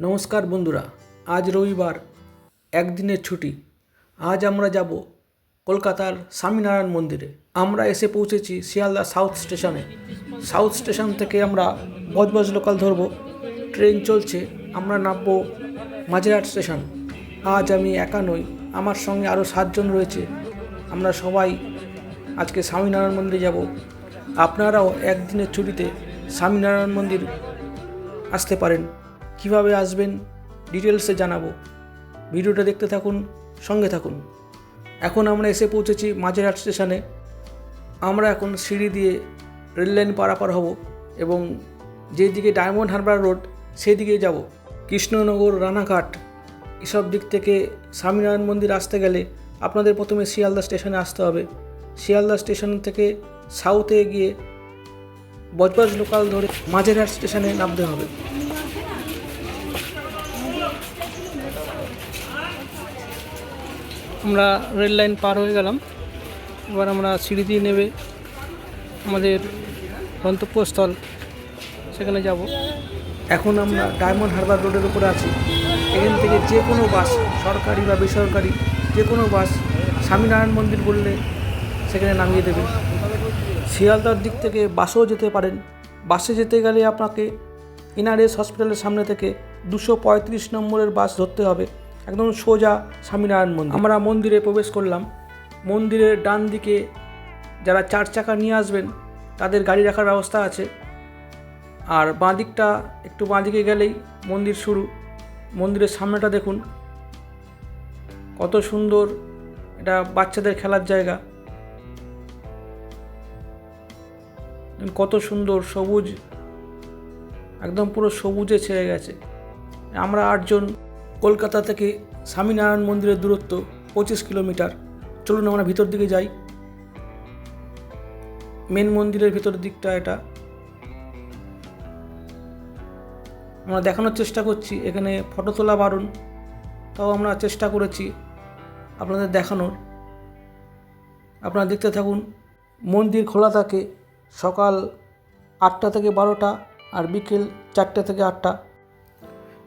নমস্কার বন্ধুরা, আজ রবিবার, একদিনের ছুটি। আজ আমরা যাব কলকাতার স্বামীনারায়ণ মন্দিরে। আমরা এসে পৌঁছেছি শিয়ালদা সাউথ স্টেশনে। সাউথ স্টেশন থেকে আমরা বজবজ লোকাল ধরবো। ট্রেন চলছে, আমরা নামবো মাঝেরহাট স্টেশন। আজ আমি একা নই, আমার সঙ্গে আরও সাতজন রয়েছে। আমরা সবাই আজকে স্বামীনারায়ণ মন্দিরে যাব। আপনারাও একদিনের ছুটিতে স্বামীনারায়ণ মন্দির আসতে পারেন। কীভাবে আসবেন ডিটেলসে জানাব। ভিডিওটা দেখতে থাকুন, সঙ্গে থাকুন। এখন আমরা এসে পৌঁছেছি মাঝেরহাট স্টেশনে। আমরা এখন সিঁড়ি দিয়ে রেললাইন পারাপার হব এবং যেদিকে ডায়মন্ড হারবার রোড সেই দিকে যাব। কৃষ্ণনগর, রানাঘাট, এসব দিক থেকে স্বামীনারায়ণ মন্দির আসতে গেলে আপনাদের প্রথমে শিয়ালদা স্টেশনে আসতে হবে। শিয়ালদা স্টেশন থেকে সাউথে গিয়ে বজবজ লোকাল ধরে মাঝেরহাট স্টেশনে নামতে হবে। আমরা রেল লাইন পার হয়ে গেলাম। এবার আমরা সিঁড়ি দিয়ে নেবে আমাদের গন্তব্যস্থল। সেখানে যাব। এখন আমরা ডায়মন্ড হারবার রোডের উপরে আছি। এখান থেকে যে কোনো বাস, সরকারি বা বেসরকারি, যে কোনো বাস স্বামীনারায়ণ মন্দির বললে সেখানে নামিয়ে দেবে। শিয়ালদার দিক থেকে বাসেও যেতে পারেন। বাসে যেতে গেলে আপনাকে এনআরএস হসপিটালের সামনে থেকে দুশো পঁয়ত্রিশ নম্বরের বাস ধরতে হবে। একদম সোজা স্বামীনারায়ণ মন্দির। আমরা মন্দিরে প্রবেশ করলাম। মন্দিরের ডান দিকে যারা চার চাকা নিয়ে আসবেন, তাদের গাড়ি রাখার ব্যবস্থা আছে। আর বাঁ দিকটা একটু বাঁ দিকে গেলেই মন্দির শুরু। মন্দিরের সামনেটা দেখুন। কত সুন্দর এটা বাচ্চাদের খেলার জায়গা। কত সুন্দর সবুজ, একদম পুরো সবুজে ছেয়ে গেছে। আমরা আটজন কলকাতা থেকে স্বামীনারায়ণ মন্দিরের দূরত্ব পঁচিশ কিলোমিটার। চলুন আমরা ভিতর দিকে যাই। মেন মন্দিরের ভিতর দিকটা এটা। আমরা দেখানোর চেষ্টা করছি, এখানে ফটো তোলা বারণ, তাও আমরা চেষ্টা করেছি আপনাদের দেখানোর। আপনারা দেখতে থাকুন, মন্দির খোলা থাকে সকাল আটটা থেকে বারোটা আর বিকেল চারটে থেকে আটটা।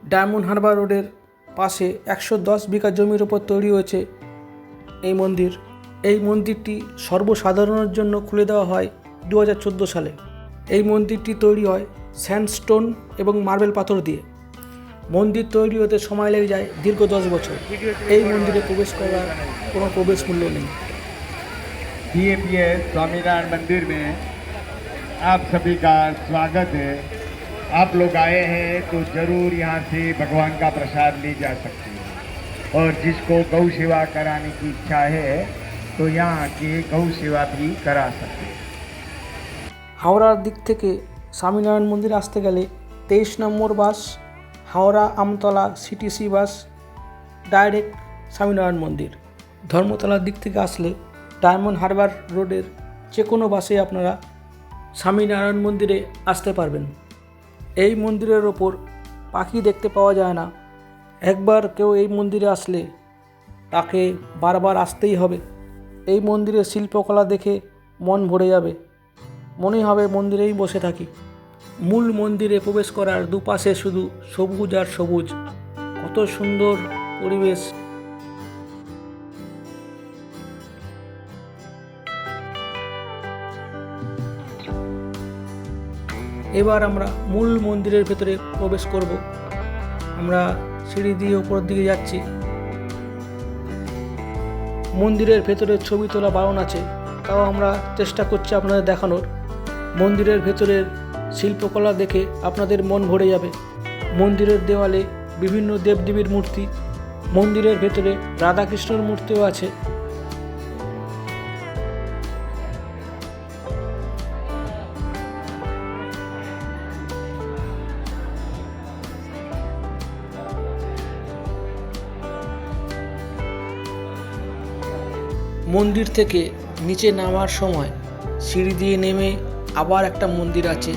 ডায়মন্ড হারবার রোডের পাশে একশো দশ বিঘা জমির ওপর তৈরি হয়েছে এই মন্দির এই মন্দিরটি সর্বসাধারণের জন্য খুলে দেওয়া হয় দু সালে এই মন্দিরটি তৈরি হয় স্যান্ডস্টোন এবং মার্বেল পাথর দিয়ে মন্দির তৈরি হতে সময় লেগে যায় দীর্ঘ দশ বছর এই মন্দিরে প্রবেশ করার কোনো প্রবেশ মূল্য নেই डीएपीएस स्वामीनारायण मंदिर में आप सभी का स्वागत है आप लोग आए हैं तो जरूर यहाँ से भगवान का प्रसाद ली जा सकती है और जिसको गौ सेवा कराने की इच्छा है तो यहाँ आके गौ सेवा भी करा सकते हैं হাওড়ার দিক থেকে স্বামীনারায়ণ মন্দির আসতে গেলে তেইশ number bus Howrah Amtala CTC bus direct Swaminarayan মন্দির ধর্মতলার দিক থেকে আসলে ডায়মন্ড হারবার রোডের যে কোনো বাসে আপনারা স্বামীনারায়ণ মন্দিরে আসতে পারবেন এই মন্দিরের ওপর পাখি দেখতে পাওয়া যায় না। একবার কেউ এই মন্দিরে আসলে তাকে বারবার আসতেই হবে। এই মন্দিরের শিল্পকলা দেখে মন ভরে যাবে। মনে হবে মন্দিরেই বসে থাকি। মূল মন্দিরে প্রবেশ করার দুপাশে শুধু সবুজ আর সবুজ। কত সুন্দর পরিবেশ। এবার আমরা মূল মন্দিরের ভেতরে প্রবেশ করব। আমরা সিঁড়ি দিয়ে উপরের দিকে যাচ্ছি। মন্দিরের ভেতরে ছবি তোলা বারণ আছে, তাও আমরা চেষ্টা করছি আপনাদের দেখানোর। মন্দিরের ভেতরের শিল্পকলা দেখে আপনাদের মন ভরে যাবে। মন্দিরের দেওয়ালে বিভিন্ন দেবদেবীর মূর্তি, মন্দিরের ভেতরে রাধাকৃষ্ণর মূর্তিও আছে। মন্দির থেকে নিচে নামার সময় সিঁড়ি দিয়ে নেমে আবার একটা মন্দির আছে।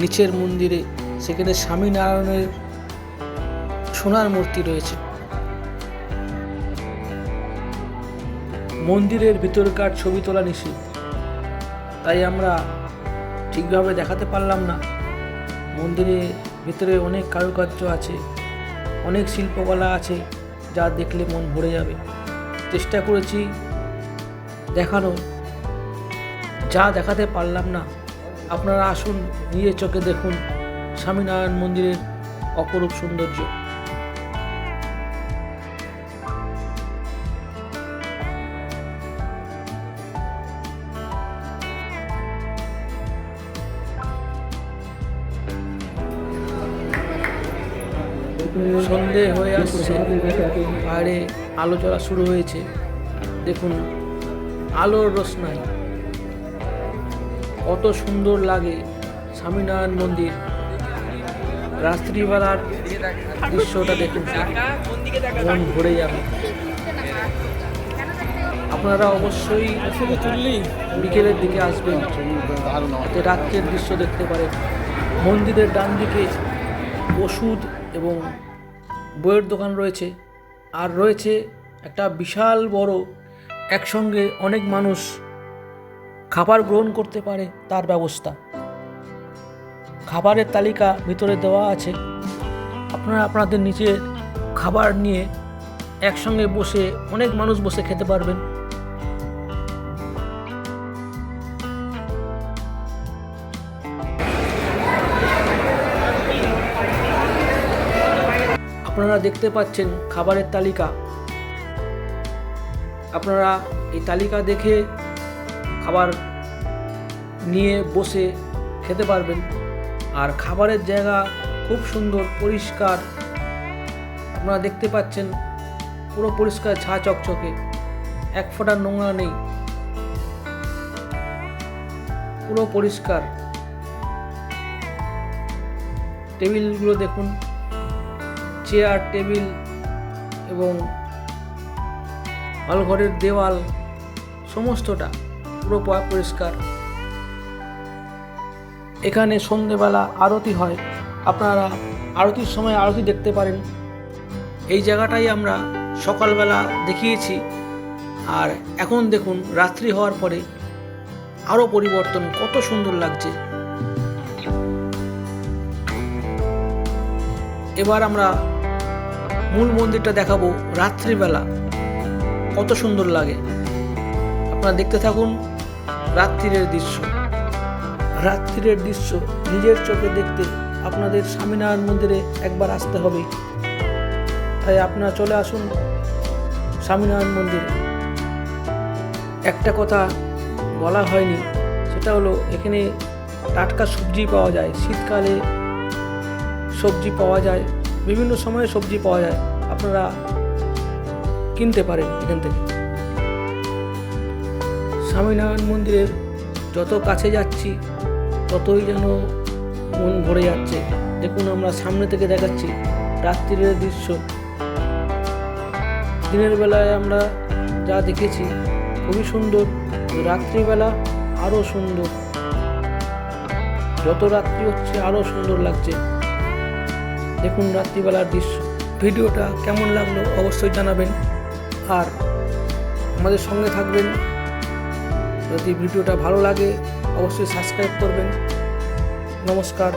নিচের মন্দিরে সেখানে স্বামীনারায়ণের সোনার মূর্তি রয়েছে। মন্দিরের ভিতরকার ছবি তোলা নিষেধ। তাই আমরা ঠিকভাবে দেখাতে পারলাম না। মন্দিরের ভিতরে অনেক কারুকার্য আছে, অনেক শিল্পকলা আছে যা দেখলে মন ভরে যাবে। চেষ্টা করেছি দেখানো। যা দেখাতে পারলাম না। আপনারা আসুন, নিজের চোখে দেখুন স্বামীনারায়ণ মন্দিরের অপরূপ সৌন্দর্য। সন্ধে হয়ে আসছে। বাইরে আলো জ্বলা শুরু হয়েছে। দেখুন। আলোর রোশনাই কত সুন্দর লাগে স্বামীনারায়ণ মন্দির। রাত্রিবেলার দৃশ্যটা দেখুন মন ভরে যাবে। আপনারা অবশ্যই বিকেলের দিকে আসবেন। যাতে রাত্রের দৃশ্য দেখতে পারেন। মন্দিরের ডান দিকে ওষুধ এবং বইয়ের দোকান রয়েছে। আর রয়েছে একটা বিশাল বড় একসঙ্গে অনেক মানুষ খাবার গ্রহণ করতে পারে তার ব্যবস্থা। খাবারের তালিকা ভিতরে দেওয়া আছে। আপনারা আপনাদের নিচে খাবার নিয়ে একসঙ্গে বসে অনেক মানুষ বসে খেতে পারবেন। আপনারা দেখতে পাচ্ছেন খাবারের তালিকা। আপনারা এই তালিকা দেখে খাবার নিয়ে বসে খেতে পারবেন। আর খাবারের জায়গা খুব সুন্দর, পরিষ্কার। আপনারা দেখতে পাচ্ছেন, পুরো পরিষ্কার ছা চকচকে। এক ফোঁটা নোংরা নেই। পুরো পরিষ্কার। টেবিলগুলো দেখুন, চেয়ার, টেবিল এবং হলঘরের দেওয়াল, সমস্তটা পুরো পরিষ্কার। এখানে সন্ধেবেলা আরতি হয়। আপনারা আরতির সময় আরতি দেখতে পারেন। এই জায়গাটাই আমরা সকালবেলা দেখিয়েছি। আর এখন দেখুন, রাত্রি হওয়ার পরে আরও পরিবর্তন, কত সুন্দর লাগছে। এবার আমরা মূল মন্দিরটা দেখাবো রাত্রিবেলা। কত সুন্দর লাগে। আপনারা দেখতে থাকুন রাত্রিরের দৃশ্য। রাত্রিরের দৃশ্য নিজের চোখে দেখতে আপনাদের স্বামীনারায়ণ মন্দিরে একবার আসতে হবে। তাই আপনারা চলে আসুন স্বামীনারায়ণ মন্দিরে। একটা কথা বলা হয়নি, সেটা হলো এখানে টাটকা সবজি পাওয়া যায়, শীতকালে সবজি পাওয়া যায়, বিভিন্ন সময়ে সবজি পাওয়া যায়। আপনারা কিনতে পারেন এখান থেকে। স্বামীনারায়ণ মন্দিরের যত কাছে যাচ্ছি, ততই যেন মন ভরে যাচ্ছে। দেখুন আমরা সামনে থেকে দেখাচ্ছি রাত্রিরের দৃশ্য। দিনের বেলায় আমরা যা দেখেছি, খুবই সুন্দর। রাত্রিবেলা আরও সুন্দর। যত রাত্রি হচ্ছে আরও সুন্দর লাগছে। দেখুন রাত্রিবেলার দৃশ্য। ভিডিওটা কেমন লাগল অবশ্যই জানাবেন। আর আমাদের সঙ্গে থাকবেন। যদি ভিডিওটা ভালো লাগে অবশ্যই সাবস্ক্রাইব করবেন। নমস্কার।